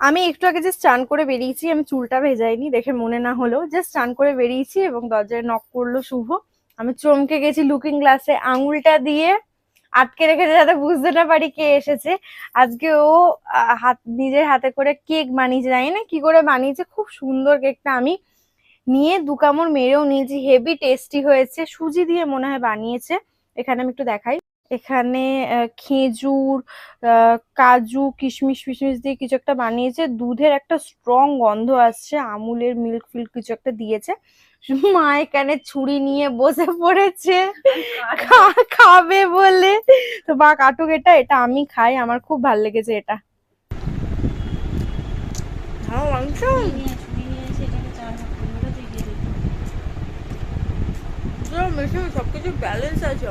আমি একটু আগে যে স্নান করে বেরিয়েছি, আমি চুলটা ভেজাইনি, দেখে মনে না হলো জাস্ট স্নান করে বেরিয়েছি এবং দরজায় নক করল শুভ। আমি চমকে গেছি লুকিং গ্লাসে আঙুলটা দিয়ে আটকে রেখেছে যাতে বুঝতে না পারি কে এসেছে। আজকে ও হাত, নিজের হাতে করে কেক বানিয়েছে, জানি না কি করে বানিয়েছে, খুব সুন্দর কেকটা আমি নিয়ে দু কামড় মেরেও নিয়েছি, হেভি টেস্টি হয়েছে, সুজি দিয়ে মনে হয় বানিয়েছে। এখানে আমি একটু দেখাই। এখানে খেজুর আহ, কাজু কিশমিশ ফিশমিশ দিয়ে কিছু একটা বানিয়েছে। দুধের একটা স্ট্রং গন্ধ আসছে। আমুলের মিল্ক ফিল্ক কিছু একটা দিয়েছে। মা এখানে ছুরি নিয়ে বসে পড়েছে। খাবে বলে। তো বা কাটুক এটা এটা আমি খাই। আমার খুব ভালো লেগেছে এটা। সবকিছু ব্যালেন্স নিয়ে